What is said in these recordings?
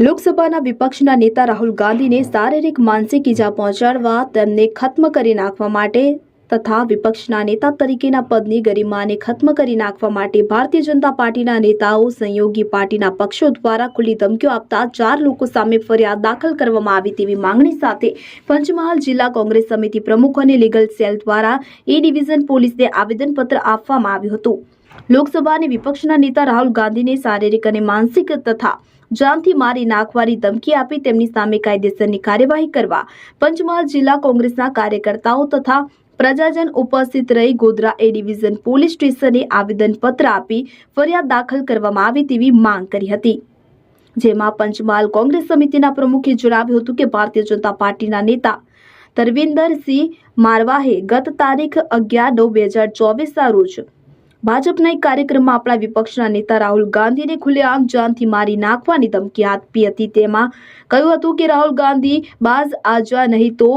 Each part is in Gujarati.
લોકસભાના વિપક્ષના નેતા રાહુલ ગાંધીને શારીરિક, માનસિક ઈજા પહોંચાડવા તેમને ખત્મ કરી નાખવા માટે તથા વિપક્ષના નેતા તરીકેના પદની ગરિમાને ખત્મ કરી નાખવા માટે ભારતીય જનતા પાર્ટીના નેતાઓ સંયોગી પાર્ટીના પક્ષો દ્વારા ખુલ્લી ધમકીઓ આપતા ચાર લોકો સામે ફરિયાદ દાખલ કરવામાં આવી તેવી માંગણી સાથે પંચમહાલ જિલ્લા કોંગ્રેસ સમિતિ પ્રમુખ અને લીગલ સેલ દ્વારા એ ડિવિઝન પોલીસને આવેદનપત્ર આપવામાં આવ્યું હતું. લોકસભા અને વિપક્ષના નેતા રાહુલ ગાંધીને શારીરિક અને માનસિક તથા જાનથી મારી નાખવાની ધમકી આપી તેમની સામે કાયદેસરની કાર્યવાહી કરવા પંચમહાલ જિલ્લા કોંગ્રેસના કાર્યકર્તાઓ તથા પ્રજાજન ઉપસ્થિત રહી ગોધરા એ ડિવિઝન પોલીસ સ્ટેશને આવેદનપત્ર આપી ફરિયાદ દાખલ કરવામાં આવી તેવી માંગ કરી હતી. જેમાં પંચમહાલ કોંગ્રેસ સમિતિના પ્રમુખે જણાવ્યું હતું કે ભારતીય જનતા પાર્ટીના નેતા તરવિંદરસિંહ મારવાહે ગત તારીખ અગિયાર નવ બે હજાર ચોવીસના રોજ ભાજપના એક કાર્યક્રમમાં આપણા વિપક્ષના નેતા રાહુલ ગાંધીને ખુલ્લે ખુલ્લેઆમ જાનથી મારી નાખવાની ધમકી આપી હતી. તેમાં કહ્યું હતું કે રાહુલ ગાંધી બાઝ આજા નહીં તો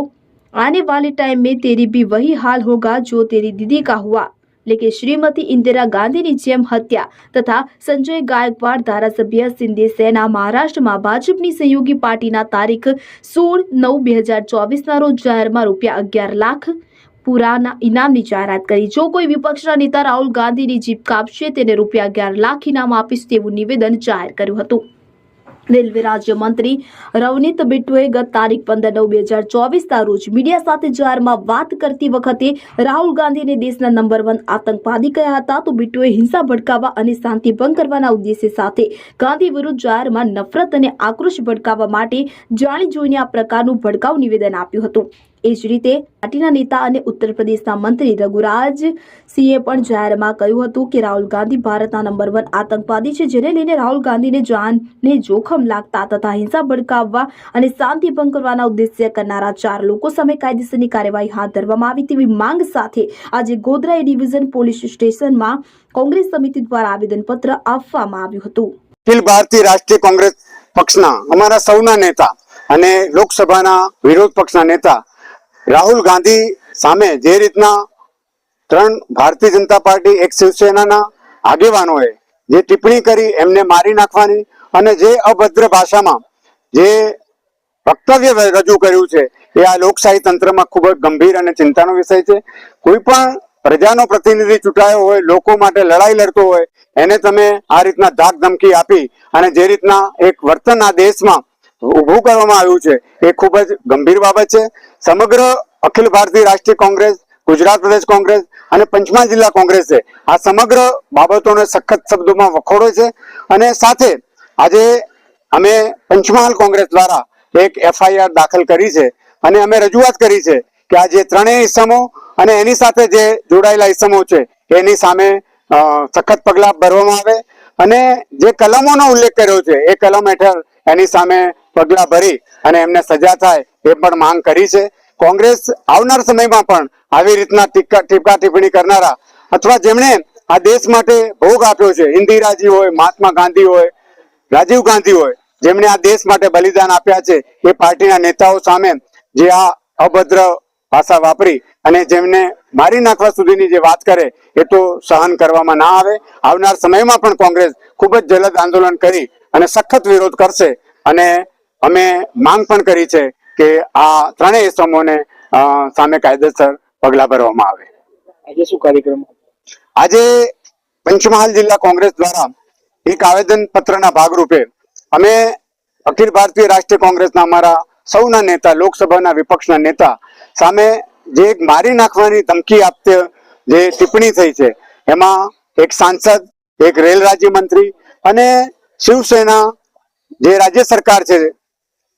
આને વાલે ટાઈમ મેં તેરી ભી વહી હાલ હોગા જો તેરી દીદી કા હુઆ. કે શ્રીમતી ઇન્દિરા ગાંધીની જેમ હત્યા તથા સંજય ગાયકવાડ ધારાસભ્ય સિંધી સેના મહારાષ્ટ્રમાં ભાજપની સહયોગી પાર્ટીના તારીખ સોળ નવ બે હજાર ચોવીસના રોજ જાહેરમાં રૂપિયા અગિયાર લાખ પુરાના ઇનામની જાહેરાત કરી. જો કોઈ વિપક્ષના નેતા રાહુલ ગાંધીની જીપ કાપશે, તેને રૂપિયા અગિયાર લાખ ઇનામ આપીશ તેવું નિવેદન જાહેર કર્યું હતું. રેલવે રાજ્યમંત્રી રવનીત બિટ્ટુએ ગત તારીખ પંદર નવ બે હજાર ચોવીસના રોજ મીડિયા સાથે જાહેરમાં વાત કરતી વખતે રાહુલ ગાંધીને દેશના નંબર વન આતંકવાદી કહ્યા હતા. તો બિટ્ટુએ હિંસા ભડકાવવા અને શાંતિ ભંગ કરવાના ઉદ્દેશ્ય સાથે ગાંધી વિરુદ્ધ જાહેરમાં નફરત અને આક્રોશ ભડકાવવા માટે જાણી જોઈને આ પ્રકારનું ભડકાઉ નિવેદન આપ્યું હતું. એ જ રીતે પાર્ટીના નેતા અને ઉત્તર પ્રદેશના મંત્રી રઘુરાજ સિંહે પણ જાહેરમાં કહ્યું હતું કે રાહુલ ગાંધી ભારતના નંબર વન આતંકવાદી છે, જેને લઈને રાહુલ ગાંધીને જાનને જોખમ લાગતા તથા હિંસા ભડકાવવા અને શાંતિ ભંગ કરવાના ઉદ્દેશ્ય કરનારા ચાર લોકો સામે કાયદેસરની કાર્યવાહી હાથ ધરવામાં આવી તેવી માંગ સાથે આજે ગોધરા એ ડિવિઝન પોલીસ સ્ટેશનમાં કોંગ્રેસ સમિતિ દ્વારા આવેદનપત્ર આપવામાં આવ્યું હતું. અખિલ ભારતીય રાષ્ટ્રીય કોંગ્રેસ પક્ષના અમારા સૌના નેતા અને લોકસભાના વિરોધ પક્ષના નેતા રાહુલ ગાંધી સામે જે રીતના ત્રણ ભારતીય જનતા પાર્ટી, એક શિવસેનાના આગેવાનોએ જે ટિપ્પણી કરી એમને મારી નાખવાની અને જે અભદ્ર ભાષામાં જે વક્તવ્ય રજૂ કર્યું છે, એ આ લોકશાહી તંત્રમાં ખૂબ જ ગંભીર અને ચિંતાનો વિષય છે. કોઈ પણ પ્રજાનો પ્રતિનિધિ ચૂંટાયો હોય, લોકો માટે લડાઈ લડતો હોય, એને તમે આ રીતના ધાક ધમકી આપી અને જે રીતના એક વર્તન આ દેશમાં ઊભું કરવામાં આવ્યું છે. એ ખૂબ જ ગંભીર બાબત છે. સમગ્ર અખિલ ભારતીય રાષ્ટ્રીય કોંગ્રેસ, ગુજરાત પ્રદેશ કોંગ્રેસ અને પંચમહાલ જિલ્લા કોંગ્રેસ આ સમગ્ર બાબતોને સખત શબ્દોમાં વખોડે છે. અને સાથે આજે અમે પંચમહાલ કોંગ્રેસ દ્વારા એક એફઆઈઆર દાખલ કરી છે. અને અમે રજૂઆત કરી છે કે આ જે ત્રણેય ઇસમો અને એની સાથે જે જોડાયેલા ઇસમો છે, એની સામે સખત પગલાં ભરવામાં આવે. અને જે કલમોનો ઉલ્લેખ કર્યો છે, એ કલમ હેઠળ એની સામે પગલાં ભરી અને એમને સજા થાય એ પણ માંગ કરી છે. કોંગ્રેસ આવનાર સમયમાં પણ આવી રીતના ટીપકા ટિપ્પણી કરનારા અથવા જેમણે આ દેશ માટે ભોગ આપ્યો છે, ઇન્દિરાજી હોય, મહાત્મા ગાંધી હોય, રાજીવ ગાંધી હોય, જેમણે આ દેશ માટે બલિદાન આપ્યા છે, એ પાર્ટીના નેતાઓ સામે જે આ અભદ્ર ભાષા વાપરી અને જેમને મારી નાખવા સુધીની જે વાત કરે, એ તો સહન કરવામાં ના આવે. આવનાર સમયમાં પણ કોંગ્રેસ ખૂબ જ જલદ આંદોલન કરી અને સખત વિરોધ કરશે અને અમે માંગ પણ કરી છે કે આ ત્રણેય સમૂહને સામે કાયદેસર પગલાં ભરવામાં આવે. આજે શું કાર્યક્રમ? આજે પંચમહાલ જિલ્લા કોંગ્રેસ દ્વારા એક આવેદન પત્રના ભાગરૂપે અમે અખિલ ભારતીય રાષ્ટ્રીય કોંગ્રેસના અમારા સૌના નેતા લોકસભાના વિપક્ષના નેતા સામે જે મારી નાખવાની ધમકી આપતી જે ટિપ્પણી થઈ છે એમાં એક સાંસદ એક રેલ રાજ્યમંત્રી અને શિવસેના જે રાજ્ય સરકાર છે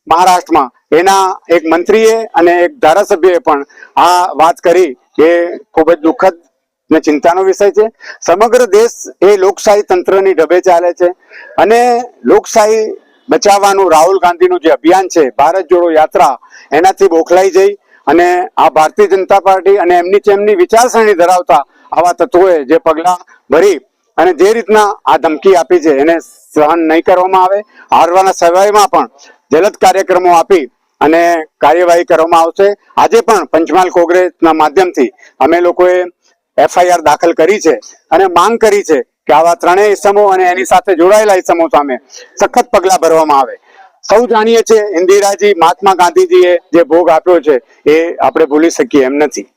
મહારાષ્ટ્રમાં. એના એક મંત્રીએ અને એક ધારાસભ્યએ પણ આ વાત કરી. એ ખૂબ જ દુઃખદ ને ચિંતાનો વિષય છે. સમગ્ર દેશ એ લોકશાહી તંત્રની ઢબે ચાલે છે અને લોકશાહી બચાવવાનું રાહુલ ગાંધીનું જે અભિયાન છે, ભારત જોડો યાત્રા, એનાથી બોખલાઈ જઈ અને આ ભારતીય જનતા પાર્ટી અને એમની જેમની વિચારસરણી ધરાવતા આવા તત્વોએ જે પગલાં ભરી અને જે રીતના આ ધમકી આપી છે, એને સહન નહીં કરવામાં આવે. હારવાના સમયમાં પણ જલદ કાર્યક્રમો આપી અને કાર્યવાહી કરવામાં આવશે. આજે પણ પંચમહાલ કોંગ્રેસના માધ્યમથી અમે લોકોએ એફઆઈઆર દાખલ કરી છે અને માંગ કરી છે કે આવા ત્રણેય ઇસમો અને એની સાથે જોડાયેલા ઇસમો સામે સખત પગલાં ભરવામાં આવે. સૌ જાણીએ છીએ, ઇન્દિરાજી, મહાત્મા ગાંધીજીએ જે ભોગ આપ્યો છે એ આપણે ભૂલી શકીએ એમ નથી.